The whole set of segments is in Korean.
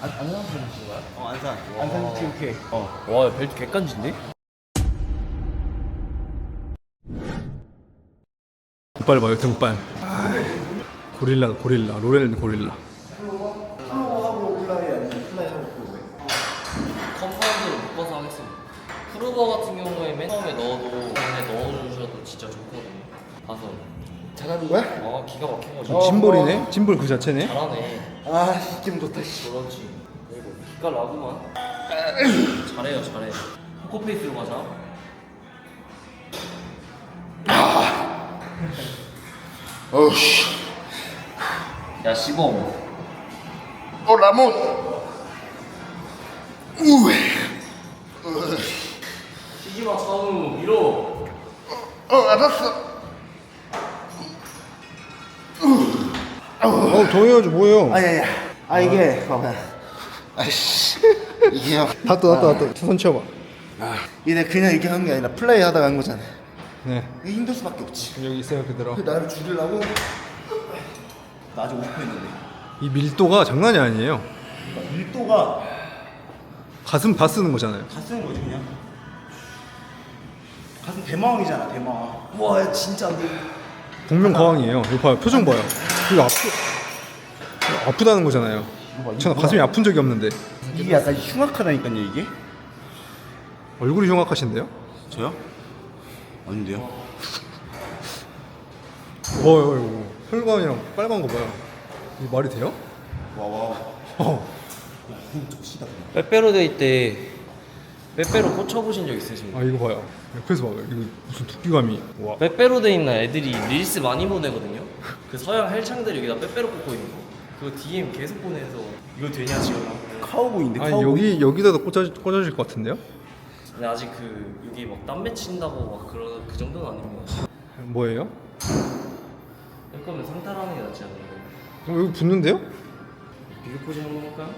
안, 안산 분이신 거야? 어 안산 안산 TUK. 어 와, 벨트 객관진데? 등발 봐요 등발 고릴라 고릴라 로렐 고릴라 컴파운드를 묶어서 하겠습니다. 프로버 같은 경우에 맨 처음에 넣어도 안에 넣어주셔도 진짜 좋거든요. 가서 잘하는 거야? 아 기가 막힌 거죠. 어, 짐볼이네 짐볼 그 자체네 잘하네. 아, 기분 좋다, 씨. 그렇지. 기가 나구만. 잘해요, 잘해. 포커페이스로 가자. 어우씨. 야 시범. 어, 라몬. 우에. 시지마 차우 밀어. 어, 알았어. 어 동해야지 뭐예요 아야야. 아, 이게, 봐봐. 아이씨. 이게 형. 다 떠, 다 떠, 다 떠. 손 치워봐. 이게 내가 그냥 이렇게 한 게 아니라 플레이 하다가 한 거잖아. 네. 이게 힘들 수밖에 없지. 여기 있어요, 그대로. 그 나를 줄이려고. 나 아직 50분 있는데. 이 밀도가 장난이 아니에요. 그러니까 밀도가 가슴 다 쓰는 거잖아요. 다 쓰는 거지, 그냥. 가슴 대마왕이잖아, 대마왕. 와, 야, 진짜 안 돼. 복면가왕이에요. 이거 봐요, 표정 봐요. 이거 아프, 아프다는 거잖아요. 전 가슴이 아픈 적이 없는데 이게 약간 흉악하다니까요, 이게. 얼굴이 흉악하신데요? 저요? 아닌데요? 어, 어, 어, 혈관이랑 빨간 거 봐요. 이게 말이 돼요? 와, 와. 어. 빼빼로 데이 때 빼빼로 꽂혀보신 적 있으십니까? 아 이거 봐요. 옆에서 봐요. 이거 무슨 두께감이. 와. 빼빼로 데 있는 애들이 릴스 많이 보내거든요. 그 서양 헬창들이 여기다 빼빼로 꽂고 있는 거. 그거 DM 계속 보내서 이거 되냐 지금. 카우보이인데, 아니 카우보이. 여기 여기다도 꽂아 꽂아질 것 같은데요? 근데 아직 그 여기 막땀 맺힌다고 막 그런 그 정도는 아닙니다. 뭐예요? 할 거면 상탈하는 게 낫지 않나요? 어, 여기 붙는데요? 비교 포즈 한번 할까요?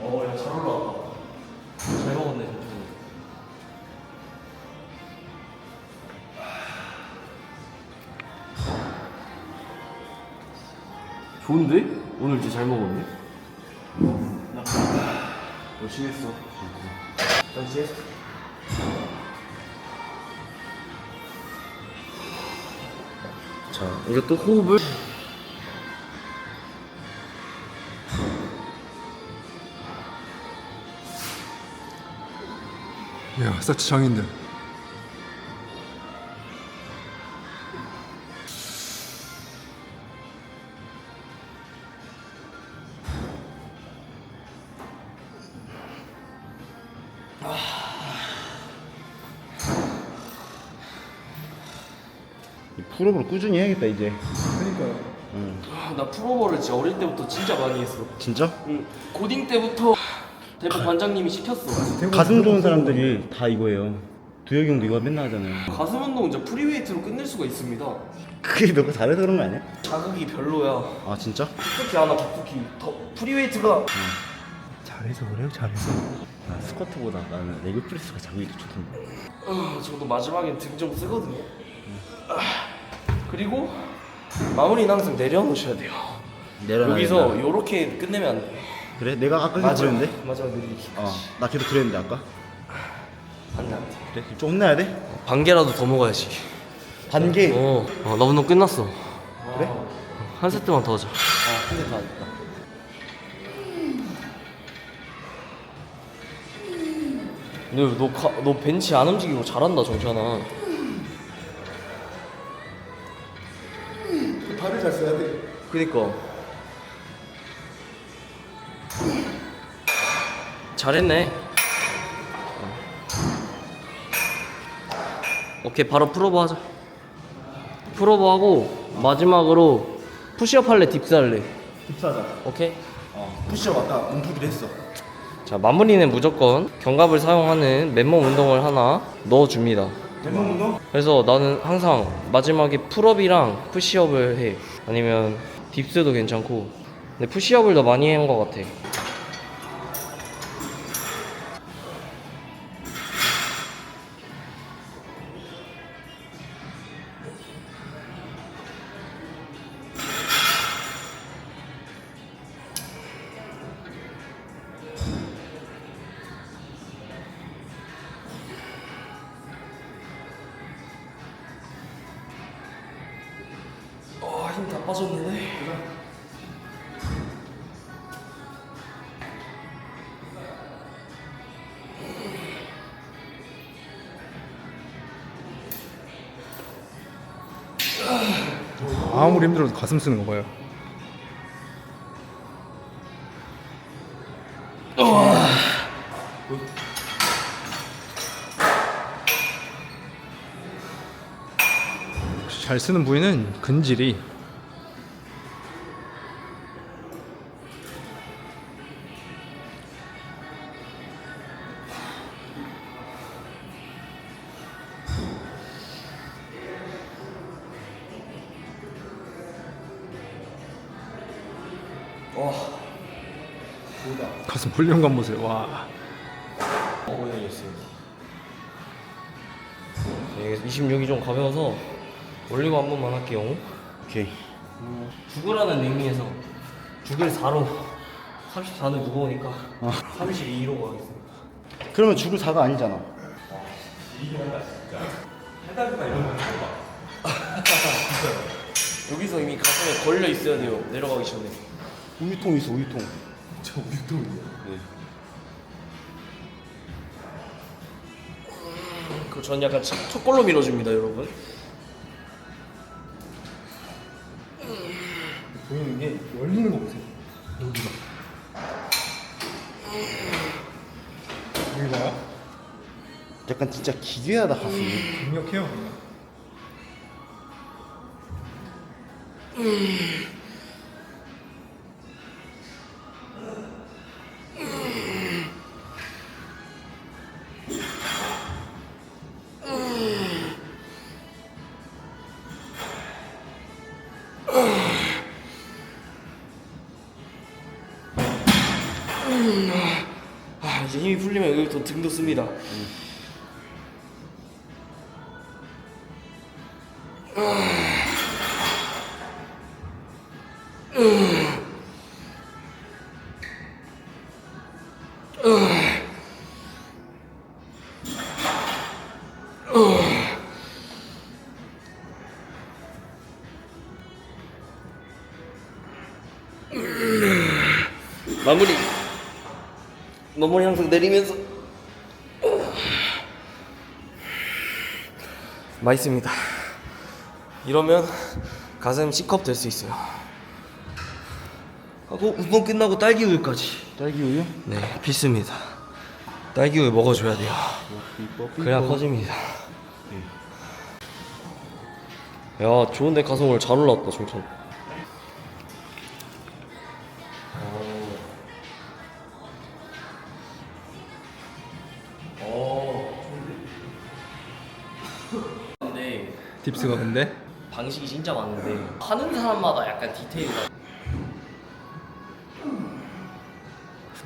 어, 야, 잘 올라 좋은데? 오늘 진짜 잘 먹었네? 열심히 했어. 열심히 했어. 자, 이제 또 호흡을. 야, 사치 장인들. 풀업으로 꾸준히 해야겠다, 이제. 그러니까요. 아, 나 프로버를 진짜 어릴 때부터 진짜 많이 했어. 진짜? 응. 고딩 때부터 대표 관장님이 시켰어. 가슴 좋은 사람들이 다 이거예요. 두혁이 형도 이거 맨날 하잖아요. 가슴 운동 이제 프리웨이트로 끝낼 수가 있습니다. 그게 너가 잘해서 그런 거 아니야? 자극이 별로야. 아, 진짜? 특히 하나 깊숙이 더 프리웨이트가 잘해서 그래요, 잘해서. 아, 스쿼트보다 나는 레그 프레스가 자극이 더 좋던데. 어, 저도 마지막엔 등 좀 쓰거든요. 아, 그리고 마무리는 항상 내려놓으셔야 돼요. 내려놔야 여기서 된다. 요렇게 끝내면 안 돼요. 그래? 내가 아까 그랬는데? 마지막 느리기. 어, 나 계속 그랬는데, 아까? 안 돼, 안 돼. 그래? 좀 혼나야 돼? 반 개라도 더 먹어야지. 반개? 어, 어나 운동 끝났어. 그래? 한 세트만 더 하자. 아, 근데 다 됐다. 근데 너, 가, 너 벤치 안 움직이고 잘한다 정찬아. 그니까. 잘했네. 어. 오케이 바로 프로버 하자. 프로버 하고 마지막으로 푸시업 할래 딥스 할래. 딥스하자. 오케이. 어, 푸시업 아까 움푹이도 했어. 자 마무리는 무조건 견갑을 사용하는 맨몸 운동을 하나 넣어줍니다. 맨몸 운동? 그래서 나는 항상 마지막에 풀업이랑 푸시업을 해. 아니면 딥스도 괜찮고. 근데 푸시업을 더 많이 한 것 같아. 아무리 힘들어도 가슴 쓰는 거 봐요. 역시 잘 쓰는 부위는 근질이 볼륨감 보세요. 와. 네, 26이 좀 가벼워서 올리고 한 번만 할게요. 오케이. 죽으라는 의미에서 죽일 4로 34는 무거우니까 32로 가겠습니다. 그러면 죽을 4가 아니잖아. 여기서 이미 가슴에 걸려 있어야 돼요. 내려가기 전에. 우유통 있어, 우유통. 그전 약간 첫- 첫걸로 밀어줍니다, 여러분. 보이는 게 열리는 거 보세요. 여기가. 여기 봐요. 약간 진짜 기괴하다, 가슴이. 강력해요. 아, 등도 씁니다. 마무리. 마무리 항상 내리면서. 맛있습니다. 이러면 가슴 C컵 될 수 있어요. 하고 운동 끝나고 딸기 우유까지. 딸기 우유? 네, 필수입니다. 딸기 우유 먹어줘야 돼요. 그래야 커집니다. 야, 좋은데 가슴 오늘 잘 올라왔다, 중천. 근데 딥스가 근데 방식이 진짜 많은데 하는 사람마다 약간 디테일이 다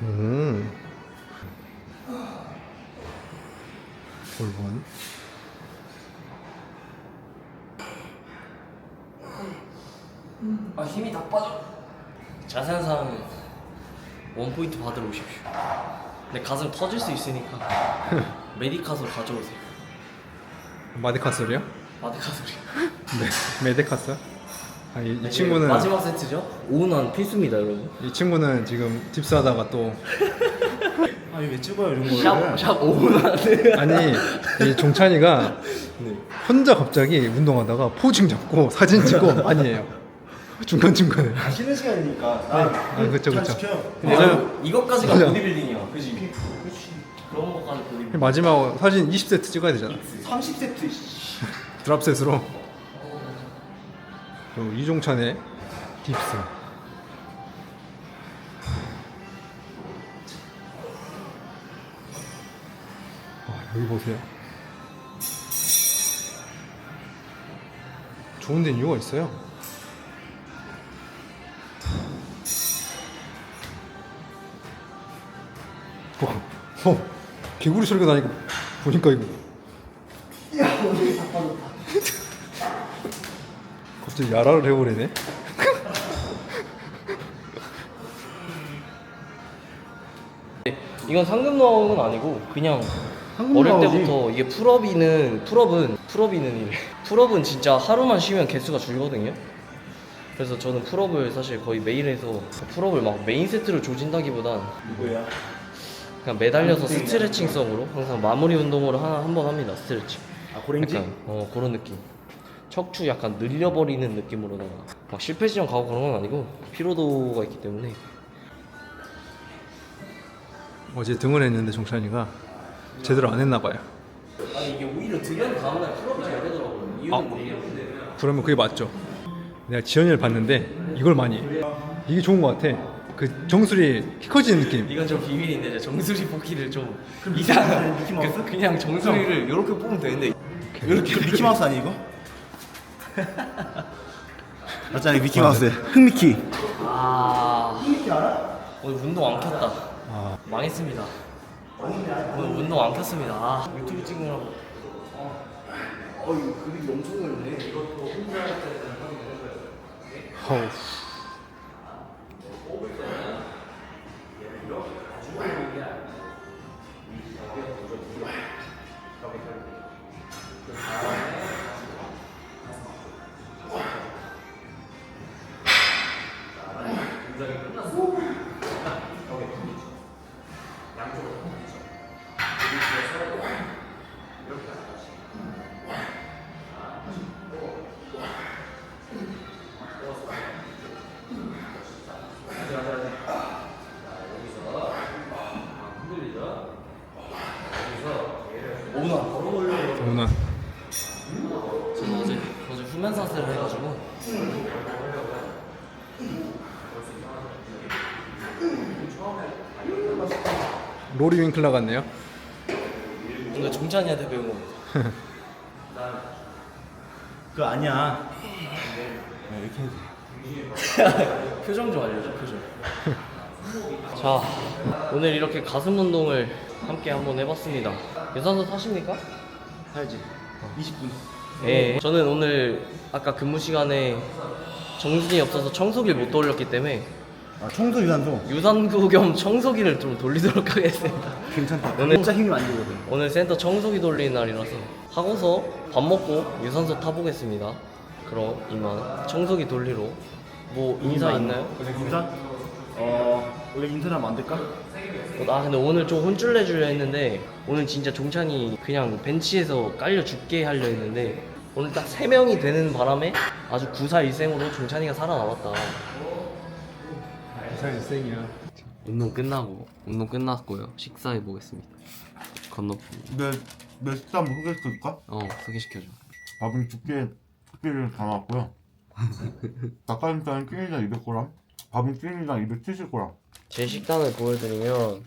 음. 골반. 아 힘이 다 빠져. 자세한 사람은 원 포인트 받으러 오십시오. 근데 가슴 터질 수 있으니까 메디카솔 가져오세요. 마데카솔이요? 마디카솔이. 네. 메데카솔? 아, 이, 이 친구는 마지막 세트죠? 오운한 필수입니다, 여러분. 이 친구는 지금 딥스 하다가 또 아니, 왜 찍어요, 이런 샵, 거를? 샵 오운한. 아니 이 종찬이가 네. 혼자 갑자기 운동하다가 포징 잡고 사진 찍고 많이 해요. 중간 중간에. 쉬는 시간이니까. 아, 그쵸, 잘 그쵸. 지켜요. 맞아요. 이것까지가 맞아. 보디빌딩이야, 그지? 그런 것까지 보디빌딩. 마지막 사진 20세트 찍어야 되잖아. 30세트. 드랍셋으로. 그리고 이종찬의 딥스. 아, 여기 보세요. 좋은 데는 이유가 있어요. 어, 어, 개구리 소리가 나니까 보니까 이거. 갑자기 야라를 해버리네. 이건 상금 넣은 건 아니고 그냥 어릴 나오지. 때부터 이게 풀업이는 풀업은 풀업이는 이래 풀업은 진짜 하루만 쉬면 개수가 줄거든요 그래서 저는 풀업을 사실 거의 매일 해서 풀업을 막 메인 세트로 조진다기보단 이거야. 그냥 매달려서 스트레칭성으로 항상 마무리 운동으로 하나 한 번 합니다 스트레칭 아 고랭지? 약간 어 그런 느낌 척추 약간 늘려버리는 느낌으로다가 막 실패 지점 가고 그런 건 아니고 피로도가 있기 때문에 어제 등을 했는데 종찬이가 제대로 안 했나 봐요. 아니 이게 오히려 등연 다음날 풀업이 잘 되더라고요 이유는 뭐예요? 그러면 그게 맞죠. 내가 지현이를 봤는데 이걸 많이 해. 이게 좋은 것 같아. 그 정수리 키 커지는 느낌. 이건 좀 비밀인데 이제 정수리 뽑기를 좀 이상한 그, 그냥 정수리를 이렇게 뽑으면 되는데 이렇게 미키마우스 아니 이거? 맞잖아 미키마우스. 흑미키. 아. 오늘 운동 안 켰다. 아, 망했습니다. 오늘 운동 안 켰습니다. 아, 유튜브 찍느라고. 어. 이거 그립이 엄청 넓네. 이것도 혼자 할 때는 허우. 오 로리 윙클라 같네요. 이거 종찬이한테 배운 겁니다 그거 아니야. 네, 이렇게 해도 표정 좀 알려줘 표정 자 오늘 이렇게 가슴 운동을 함께 한번 해봤습니다 유산소 타십니까? 살지. 20분. 예 저는 오늘 아까 근무 시간에 정신이 없어서 청소기를 못 돌렸기 때문에 아 청소 유산소. 유산구 겸 청소기를 좀 돌리도록 하겠습니다 괜찮다. 오늘- 진짜 힘이 많이 들거든. 오늘 센터 청소기 돌리는 날이라서 하고서 밥 먹고 유산소 타보겠습니다 그럼 이만 청소기 돌리러 뭐 인사 있나요? 인사? 어 원래 인사하면 안 될까? 아 근데 오늘 좀 혼쭐 내주려 했는데 오늘 진짜 종찬이 그냥 벤치에서 깔려 죽게 하려 했는데 오늘 딱 3명이 되는 바람에 아주 구사일생으로 종찬이가 살아남았다 쌩이야. 운동 끝나고 운동 끝났고요 식사해 보겠습니다 건너편 내, 내 식단 한번 소개시켜줄까? 어 소개시켜줘 밥은 두께, 두께를 담았고요. 닭가슴살은 1인당 200g, 밥은 1인당 270g. 제 식단을 보여드리면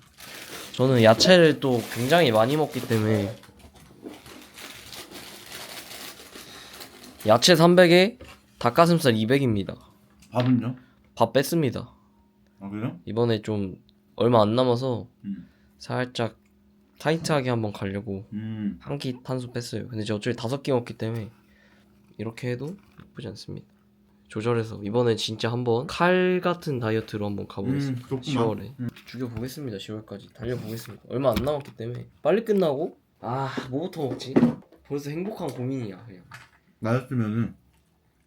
저는 야채를 또 굉장히 많이 먹기 때문에 야채 300에 닭가슴살 200입니다 밥은요? 밥 뺐습니다 아, 그래요? 이번에 좀 얼마 안 남아서 음. 살짝 타이트하게 한번 가려고 음. 한 끼 탄수 뺐어요 근데 이제 어차피 다섯 끼 먹기 때문에 이렇게 해도 나쁘지 않습니다 조절해서 이번에 진짜 한번 칼 같은 다이어트로 한번 가보겠습니다 음, 그렇구만. 10월에 죽여보겠습니다 10월까지 달려보겠습니다 얼마 안 남았기 때문에 빨리 끝나고 아 뭐부터 먹지? 벌써 행복한 고민이야 그냥 나였으면은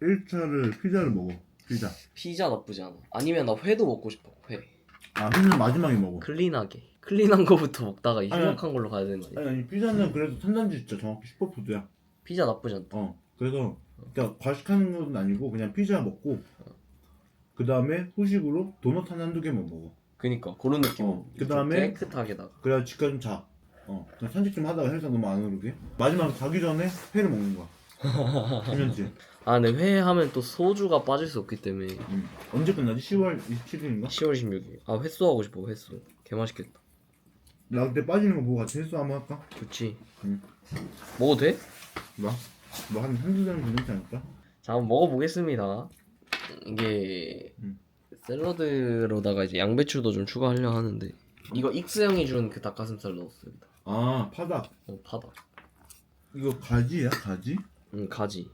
1차를 피자를 먹어. 피자. 피자 나쁘지 않아 아니면 나 회도 먹고 싶어 회 아, 피자는 마지막에 먹어. 클린하게 클린한 거부터 먹다가 이 아니, 흉악한 걸로 가야 되는 거 아니야? 아니, 아니, 피자는 그래도 탄단지 진짜 정확히 슈퍼푸드야. 피자 나쁘지 않다 어. 그래서, 그러니까 과식하는 건 아니고 그냥 피자 먹고, 그 다음에 후식으로 도넛 한 한두 개만 먹어. 그니까 그런 느낌 어, 그다음에 깨끗하게다가 그래야 집까지 좀 자. 어, 그냥 산책 좀 하다가 헬스 너무 안 오르게. 마지막 자기 전에 회를 먹는 거야. 김현지. 아 근데 회 하면 또 소주가 빠질 수 없기 때문에 음. 언제 끝나지? 10월 27일인가? 10월 16일 아 횟수 하고 싶어 횟수 개맛있겠다 나 그때 빠지는 거 보고 같이 헬스 한번 할까? 좋지 응. 먹어도 돼? 뭐? 뭐한 한두 잔 괜찮지 않을까? 자 한번 먹어보겠습니다 이게 음. 샐러드로다가 이제 양배추도 좀 추가하려 하는데 이거 익스 형이 준 그 닭가슴살 넣었습니다 아 파닭. 어 파다 이거 가지야 가지? 음 가지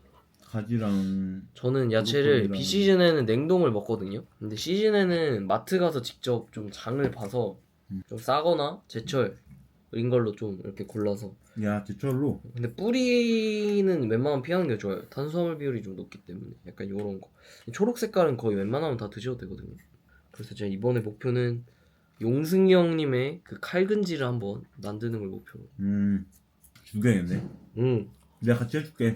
가지랑 저는 야채를 비시즌에는 냉동을 먹거든요. 근데 시즌에는 마트 가서 직접 좀 장을 봐서 음. 좀 싸거나 제철 걸로 좀 이렇게 골라서. 야 제철로? 근데 뿌리는 웬만하면 피하는 게 좋아요. 탄수화물 비율이 좀 높기 때문에 약간 요런 거. 초록 색깔은 거의 웬만하면 다 드셔도 되거든요. 그래서 제가 이번에 목표는 용승이 형님의 그 칼근지를 한번 만드는 걸 목표로. 음 죽여야겠네. 응. 내가 같이 해줄게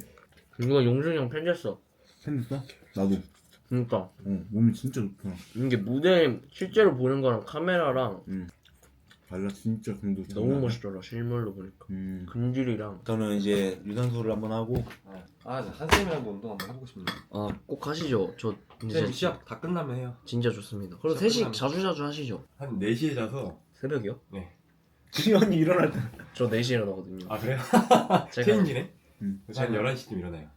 이건 용승이 형 팬이었어 생겼어? 나도 그러니까 어 몸이 진짜 좋구나 이게 무대 실제로 보는 거랑 카메라랑 발라 진짜 강도 너무. 멋있더라 실물로 보니까 음 근질이랑 저는 이제 유산소를 한번 하고 아, 한쌤이랑도 운동 한번 해보고 싶네요. 아 꼭 하시죠 저 진짜 시합 다 끝나면 해요. 진짜 좋습니다 그리고 시합 셋이 끝나면. 자주 자주 하시죠 한 4시에 자서. 새벽이요? 지현이 일어날 때 저 4시에 일어나거든요 아, 그래요? 제가 체인지네? 음. 저는 11시쯤 일어나요.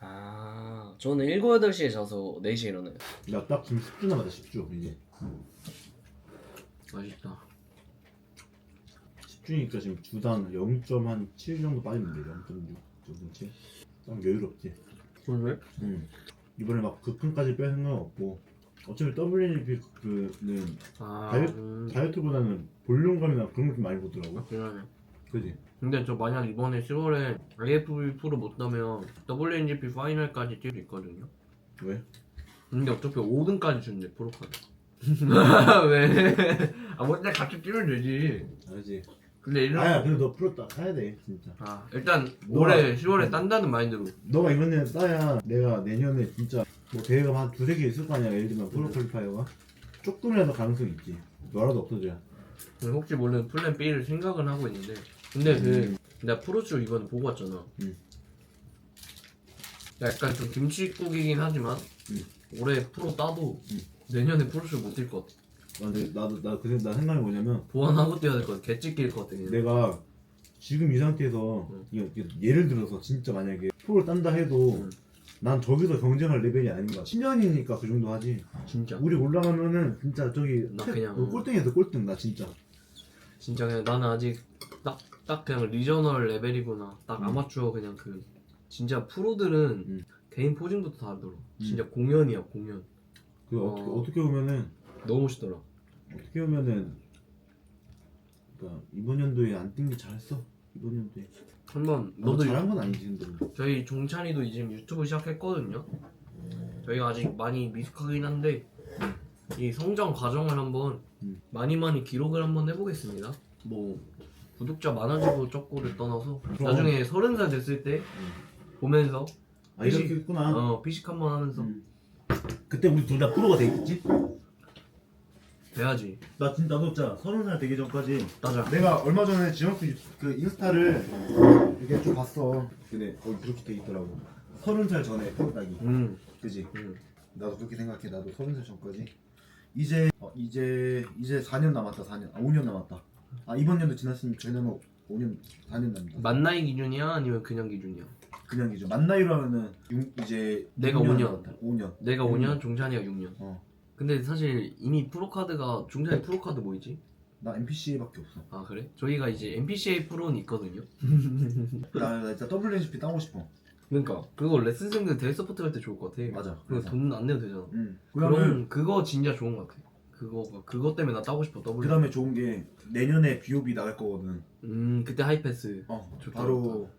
아. 저는 7, 8시에 자서 4시에 일어나요. 나딱 지금 10주 남았다 10주 이제. 맛있다. 10주니까 지금 주당 0.7 정도 빠졌는데 0.6 정도치 좀 여유롭지? 왜? 음. 이번에 막 극한까지 뺄 생각은 없고 어차피 WNP 그는 아 다이어트- 음, 다이어트보다는 볼륨감이나 그런 거좀 많이 보더라고. 그러네. 그지? 근데 저 만약 이번에 10월에 AFB 프로 못 따면 WNGP 파이널까지 뛸 수 있거든요. 왜? 근데 어차피 5등까지 준대 프로카드. 왜? 아 먼저 같이 뛰면 되지. 알지. 근데 이런 아야 그래도 너 프로 따 가야 돼 진짜. 아 일단 올해 10월에 딴다는 마인드로. 너가 이번 년에 따야 내가 내년에 진짜 뭐 대회가 한 두세 개 있을 거 아니야. 예를 들면 프로 퀄리파이어가. 조금이라도 가능성이 있지. 너라도 없어져야. 혹시 모르는 플랜 B를 생각은 하고 있는데 근데 그 음. 내가 프로쇼 이번에 보고 왔잖아 음. 약간 좀 김치국이긴 하지만 음. 올해 프로 따도 음. 내년에 프로쇼 못뛸 것 같아 아, 근데 나도 나 그래 나 생각이 뭐냐면 보완하고 뛰어야 될 것 같아 개찍길 것 같아 그냥 내가 지금 이 상태에서 음. 이거, 예를 들어서 진짜 만약에 프로를 딴다 해도 음. 난 저기서 경쟁할 레벨이 아닌 거야 10년이니까 그 정도 하지 진짜 우리 올라가면은 진짜 저기 나 태- 그냥- 어, 꼴등에서 꼴등 나 진짜 진짜 그냥 나는 아직 딱, 딱 그냥 리저널 레벨이구나 딱 음. 아마추어 그냥 그 진짜 프로들은 음. 개인 포징부터 다르더라 진짜 공연이야 공연 그 어. 어... 떻게 어떻게 보면은 너무 멋있더라 어떻게 보면은 그러니까 이번 연도에 안 뛴 게 잘했어 이번 연도에 한번 너도 너도 잘한 건 아니지 근데 저희 종찬이도 이제 유튜브 시작했거든요. 저희가 아직 많이 미숙하긴 한데 이 성장 과정을 한번 음. 많이 많이 기록을 한번 해보겠습니다. 뭐 구독자 많아지고 적고를 떠나서 그럼. 나중에 서른 살 됐을 때 보면서 아 이렇게 했구나 어 피식 한번 하면서 음. 그때 우리 둘 다 프로가 돼 있겠지? 돼야지. 나 진짜 나도 진짜 서른 살 되기 전까지 따자. 내가 얼마 전에 지영수 그 인스타를 이렇게 좀 봤어. 근데 거기 그렇게 돼 있더라고. 서른 살 전에 프로 따기. 음. 그지? 음. 나도 그렇게 생각해. 나도 서른 살 전까지. 이제 어, 이제 이제 4년 남았다. 4년. 아 5년 남았다. 아 이번 년도 지났으면 저년은 5년 4년 남았다. 만 나이 기준이야 아니면 그냥 기준이야? 그냥 이제 만 나이로 하면은 육- 이제 내가 6년 5년. 남았다. 5년. 내가 음. 5년, 종찬이가 6년. 어. 근데 사실 이미 프로카드가 종찬이 프로카드 뭐이지? 나 NPC밖에 없어. 아 그래? 저희가 이제 NPCA 프로는 있거든요. 나, 나 진짜 WNCP 따고 싶어. 그러니까 그거 레슨생들 대회 서포트 할 때 좋을 것 같아. 맞아. 그거 돈안 내도 되잖아. 응. 그다음에 그럼 그거 진짜 좋은 것 같아. 그거 그거 때문에 나 따고 싶어. 더블. 그다음에 좋은 게 내년에 비오비 나갈 거거든. 음 그때 하이패스. 어, 좋다, 바로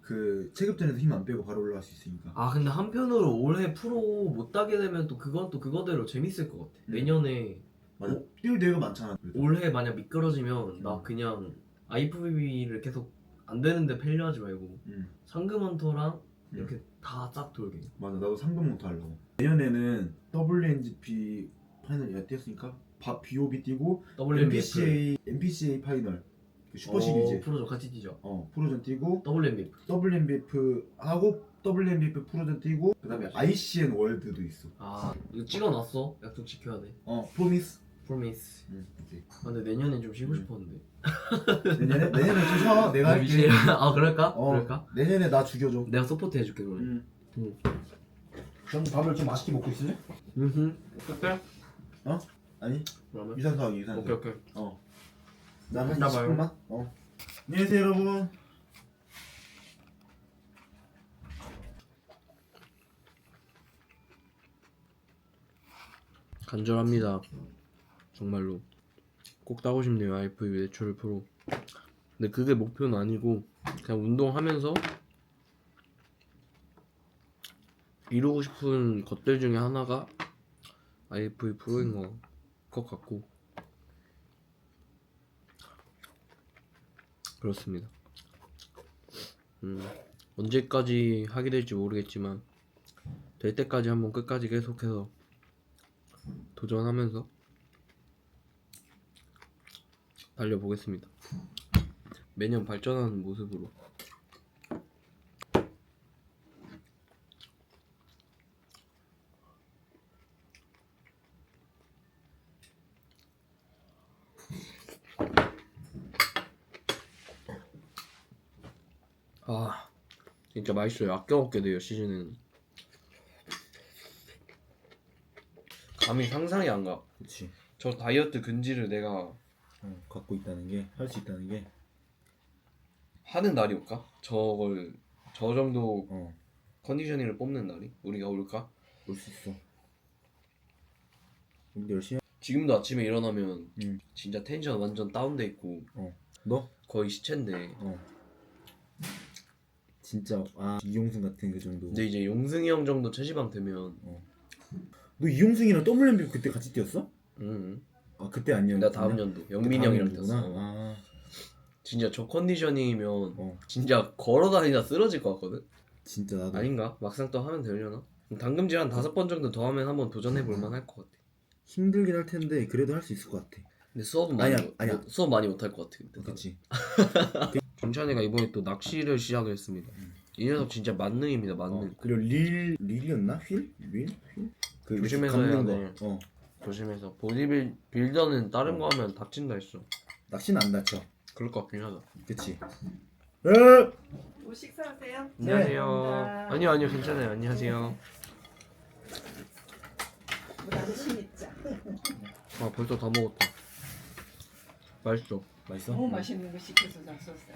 그 체급전에서 힘 안 빼고 바로 올라갈 수 있으니까. 아 근데 한편으로 올해 프로 못 따게 되면 또 그건 또 그거대로 재밌을 것 같아. 음. 내년에 맞아. 뛸 대회가 많잖아. 올해 만약 미끄러지면 나 음. 그냥 IFBB를 계속 안 되는데 펠려 하지 말고 응. 상금헌터랑 음. 이렇게 다싹 돌게. 맞아. 나도 상금부터 하려고. 내년에는 WNGP 파이널 야 뛰었으니까 바, BOB 뛰고 WNBF. NPCA NPCA 파이널 그 슈퍼 시리즈. 어, 프로전 같이 뛰죠. 어, 프로전 뛰고 WNBF. WNBF 하고 WNBF 프로전 뛰고 그다음에 ICN 월드도 있어. 아 이거 찍어놨어. 약속 지켜야 돼. 어, 프로미스. 프로미스. 응. 오케이. 아, 근데 내년에 좀 쉬고 음. 싶었는데. 내년에 내년에 좀 쉬어. 내가 할게. 미치겠네. 아 그럴까? 어, 그럴까? 내년에 나 죽여줘. 내가 서포트 해줄게 그럼. 응. 응. 그럼 밥을 좀 맛있게 먹고 있을래? 음. 그 래? 아니 그러면. 유산소하기 유산소. 오케이 오케이. 어. 나한 이따 봐요. 20분만. 어. 안녕하세요 여러분. 간절합니다. 정말로 꼭 따고 싶네요. IFB 외출 프로. 근데 그게 목표는 아니고 그냥 운동하면서 이루고 싶은 것들 중에 하나가 IFV 프로인 거- 것 같고 그렇습니다. 음, 언제까지 하게 될지 모르겠지만 될 때까지 한번 끝까지 계속해서 도전하면서 달려보겠습니다. 매년 발전하는 모습으로. 아, 진짜 맛있어요. 아껴 먹게 돼요 시즌에는. 감히 상상이 안 가. 그렇지. 저 다이어트 근지를 내가 어, 갖고 있다는 게 할 수 있다는 게 하는 날이 올까? 저걸 저 정도 어, 컨디셔닝을 뽑는 날이 우리가 올까? 올 수 있어. 근데 열심히. 지금도 아침에 일어나면 응. 진짜 텐션 완전 다운돼 있고 어. 너? 거의 시체인데 어. 진짜 아 이용승 같은 그 정도. 근데 이제 용승이 형 정도 체지방 되면 너 이용승이랑 더블 그때 같이 뛰었어? 음 아 그때 아니었나? 나 다음 연도 영민이 형이랑 뛰었어 아, 진짜 저 컨디셔닝이면 어. 진짜 걸어다니다 쓰러질 것 같거든 진짜 나도. 아닌가? 막상 또 하면 되려나? 당금질 한 다섯 번 정도 더 하면 한번 도전해 볼 만할 것 같아 힘들긴 할 텐데 그래도 할 수 있을 것 같아. 근데 수업은 많이 아니야, 못, 아니야. 못- 수업 많이 못 할 것 같아 그때 그렇지. 정찬이가 이번에 또 낚시를 시작을 했습니다 이 녀석 진짜 만능입니다 만능 어. 그리고 릴 릴이었나? 휠? 릴? 휠? 그 조심해서 감는 해야 돼. 거. 어. 조심해서 보디빌 빌더는 다른 거 하면 다친다 했어 낚시는 안 다쳐. 그럴 것 같긴 하다 그치. 뭐 식사하세요? 안녕하세요 감사합니다. 아니요 아니요 괜찮아요 안녕하세요 남친 있자. 아 벌써 다 먹었다 맛있어 맛있어? 너무 맛있는 거 시켜서 잡섰어요.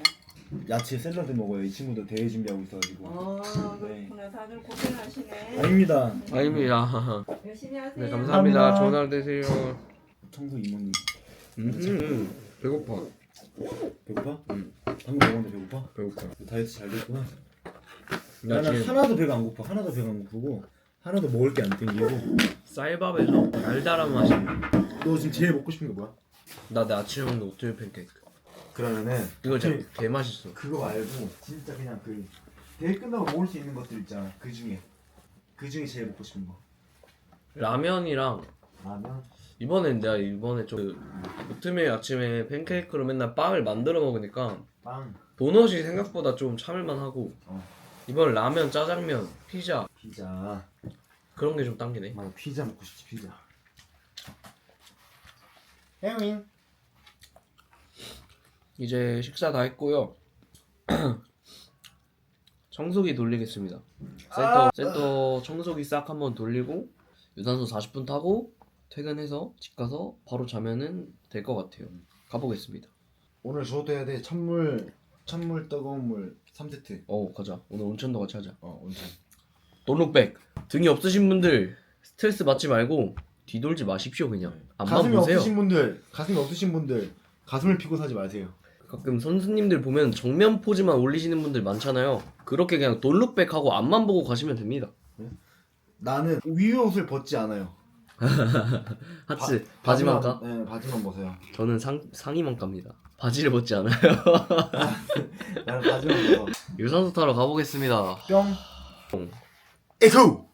야채 샐러드 먹어요. 이 친구도 대회 준비하고 있어가지고. 아 네. 그렇구나. 다들 고생하시네. 아닙니다. 아닙니다 열심히 하세요. 네 감사합니다 감사합니다. 좋은 하루 되세요 청소 이모님 음, 음, 음. 배고파 배고파? 응. 방금 먹었는데 배고파? 배고파 다이어트 잘 됐구나. 나 나는 지금 하나도 배가 안 고파. 하나도 배가 안 고프고 하나도 먹을 게 안 땡기고. 쌀밥에서 달달한 맛이 너 지금 제일 먹고 싶은 게 뭐야? 나 내 아침에 먹는 오트밀 팬케이크 그러면은 이거 진짜 개 맛있어 그거 말고 진짜 그냥 그 대회 끝나고 먹을 수 있는 것들 있잖아. 그 중에 그 중에 제일 먹고 싶은 거. 라면이랑 라면. 이번엔 내가 이번에 좀그 오트밀 아침에 팬케이크로 맨날 빵을 만들어 먹으니까 빵. 도넛이 생각보다 좀 참을만 하고 어. 이번 라면, 짜장면, 피자 피자. 그런 게 좀 당기네. 맞아 피자 먹고 싶지 피자. 해윙. 이제 식사 다 했고요. 청소기 돌리겠습니다. 센터 센터 청소기 싹 한번 돌리고 유산소 40분 타고 퇴근해서 집 가서 바로 자면은 될 것 같아요. 가보겠습니다. 오늘 저도 해야 돼. 찬물 찬물 뜨거운 물 3세트. 어 가자. 오늘 온천도 같이 하자. 어 온천. 돈룩백 등이 없으신 분들 스트레스 받지 말고 뒤돌지 마십시오 그냥 앞만 가슴이 보세요. 없으신 분들, 가슴이 없으신 분들 가슴을 피고 사지 마세요. 가끔 선수님들 보면 정면 포즈만 올리시는 분들 많잖아요. 그렇게 그냥 돈룩백 하고 앞만 보고 가시면 됩니다. 나는 위 옷을 벗지 않아요. 하츠 바 지만 까? 네, 바지만 벗어요. 저는 상 상의만 깝니다. 바지를 벗지 않아요. 나는 바지만 벗어. 유산소 타러 가보겠습니다. 뿅. 에코.